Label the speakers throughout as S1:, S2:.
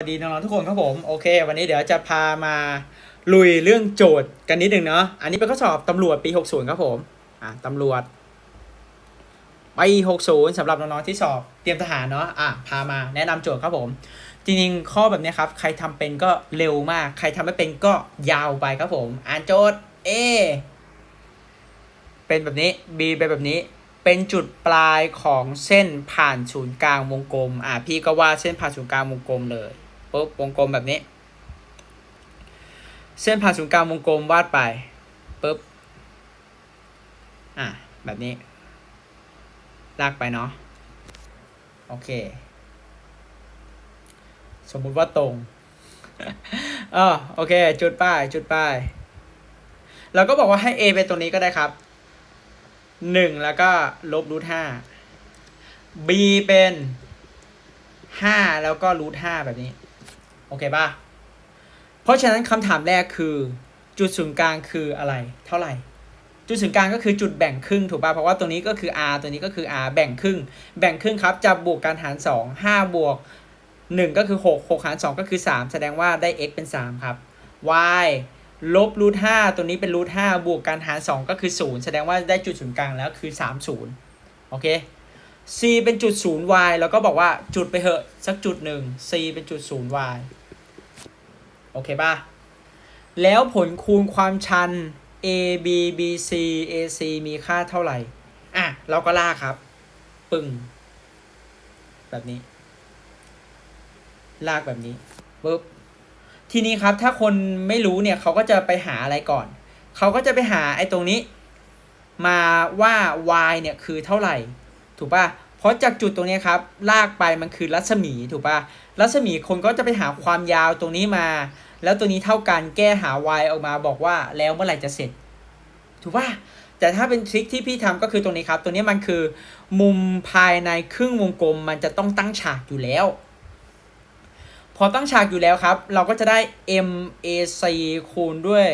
S1: สวัสดีน้องๆทุกคนครับผมโอเค วันนี้เดี๋ยวจะพามาลุยเรื่องโจทย์กันนิดหนึ่งเนาะอันนี้เป็นข้อสอบตำรวจปี 60 ครับผมอะตำรวจปี60สำหรับน้องๆที่สอบเตรียมทหารเนาะอะพามาแนะนำโจทย์ครับผม จริงๆข้อแบบนี้ครับ ใครทำเป็นก็เร็วมาก ใครทำไม่เป็นก็ยาวไปครับผม อ่านโจทย์ A เป็นแบบนี้ B เป็นแบบนี้เป็นจุดปลายของเส้นผ่านศูนย์กลางวงกลม อะพี่ก็วาดเส้นผ่านศูนย์กลางวงกลมเลย ปุ๊บวงกลมแบบนี้ เส้นผ่านศูนย์กลางวงกลมวาดไปปุ๊บอะแบบนี้ ลากไปเนาะโอเค สมมุติว่าตรงเออโอเค จุดป้ายจุดป้ายเราก็บอกว่าให้ A เป็นตัวนี้ก็ได้ครับหนึ่งแล้วก็ลบรูทห้า B เป็นห้าแล้วก็รูทห้าแบบนี้ โอเคป่ะ เพราะฉะนั้นคำถามแรกคือ จุดศูนย์กลางคืออะไร เท่าไหร่ จุดศูนย์กลางก็คือจุดแบ่งครึ่งถูกป่ะ เพราะว่าตัวนี้ก็คือ r ตัวนี้ก็คือ r แบ่งครึ่ง แบ่งครึ่งครับจะบวกการหาร 2 5 บวก 1 ก็คือ 6 6 หาร 2 ก็คือ 3 แสดงว่าได้ x เป็น 3 ครับ y ลบรูท5ตัวนี้เป็นรูท5บวกการหาร 2 ก็คือ 0 แสดงว่าได้จุดศูนย์กลางแล้วคือ 3 0 โอเค c เป็นจุด 0 y แล้วก็บอกว่าจุดไปเหอะสักจุดหนึ่ง c เป็นจุด 0 y โอเคป่ะ แล้วผลคูณความชัน a b b c a c มีค่าเท่าไหร่ อะ เราก็ลากครับ ปึ้งแบบนี้ ลากแบบนี้ปุ๊บทีนี้ครับ ถ้าคนไม่รู้เนี่ยเขาก็จะไปหาอะไรก่อน เขาก็จะไปหาไอ้ตรงนี้ มาว่า y เนี่ยคือเท่าไหร่ ถูกป่ะ เพราะจากจุดตรงนี้ครับ ลากไปมันคือรัศมีถูกป่ะรัศมีคนก็จะไปหาความยาวตรงนี้มา แล้วตัวนี้เท่ากันแก้หา y ออกมาบอกว่าแล้วเมื่อไหร่จะเสร็จ ถูกป่ะแต่ถ้าเป็นทริคที่พี่ทำก็คือตรงนี้ครับ ตัวนี้มันคือมุมภายในครึ่งวงกลม มันจะต้องตั้งฉากอยู่แล้ว พอตั้งฉากอยู่แล้วครับ เราก็จะได้ MAC คูณด้วย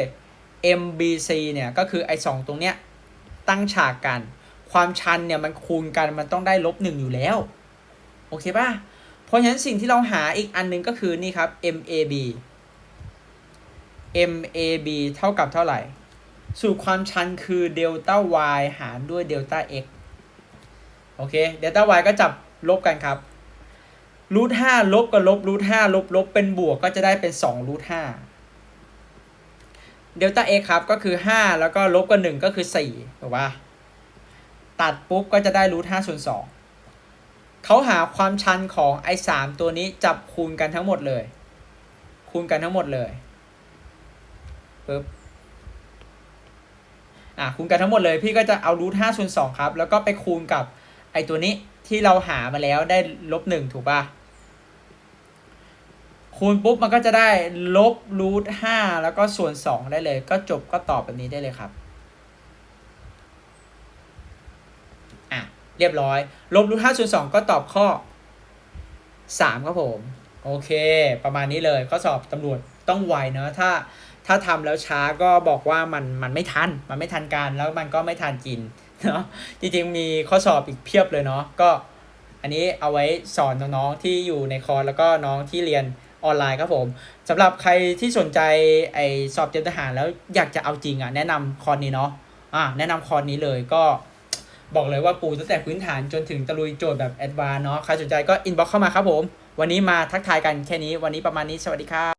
S1: MBC เนี่ยก็คือไอ้สองตรงเนี้ยตั้งฉากกัน ความชันเนี่ยมันคูณกันมันต้องได้ลบหนึ่งอยู่แล้ว โอเคป่ะ เพราะฉะนั้นสิ่งที่เราหาอีกอันหนึงก็คือนี่ครับ MAB MAB เท่ากับเท่าไหร่ สูตรความชันคือเดลต้า y หารด้วยเดลต้า x โอเค เดลต้า y ก็จับลบกันครับรูทห้าลบกับลบรูทห้าลบลบเป็นบวกก็จะได้เป็นสองรูทห้าเดลต้า x ครับ ก็คือห้าแล้วก็ลบกับหนึ่งก็คือสี่ถูกป่ะ ตัดปุ๊บก็จะได้รูทห้าส่วนสองเขาหาความชันของไอ้สามตัวนี้จับคูณกันทั้งหมดเลย คูณกันทั้งหมดเลยปึ๊บอะคูณกันทั้งหมดเลยพี่ก็จะเอารูทห้าส่วนสองครับ แล้วก็ไปคูณกับไอ้ตัวนี้ที่เราหามาแล้วได้ลบหนึ่งถูกปะคูณปุ๊บมันก็จะได้ลบรูทห้าแล้วก็ส่วนสองได้เลย ก็จบก็ตอบแบบนี้ได้เลยครับ อะ เรียบร้อย ลบรูทห้าส่วนสองก็ตอบข้อสามครับผม โอเค ประมาณนี้เลยข้อสอบตำรวจต้องไวเนอะถ้าถ้าทำแล้วช้าก็บอกว่ามันมันไม่ทัน มันไม่ทันการแล้วมันก็ไม่ทันกินเนาะจริงๆมีข้อสอบอีกเพียบเลยเนาะก็อันนี้เอาไว้สอนน้องๆที่อยู่ในคอร์สแล้วก็น้องที่เรียนออนไลน์ครับผมสำหรับใครที่สนใจไอสอบเตรียมทหารแล้วอยากจะเอาจริงอะแนะนำคอร์สนี้เนาะอะแนะนำคอร์สนี้เลยก็ บอกเลยว่าปูตั้งแต่พื้นฐานจนถึงตะลุยโจทย์แบบแอดวานเนาะใครสนใจก็อินบ็อกเข้ามาครับผม วันนี้มาทักทายกันแค่นี้วันนี้ประมาณนี้สวัสดีครับ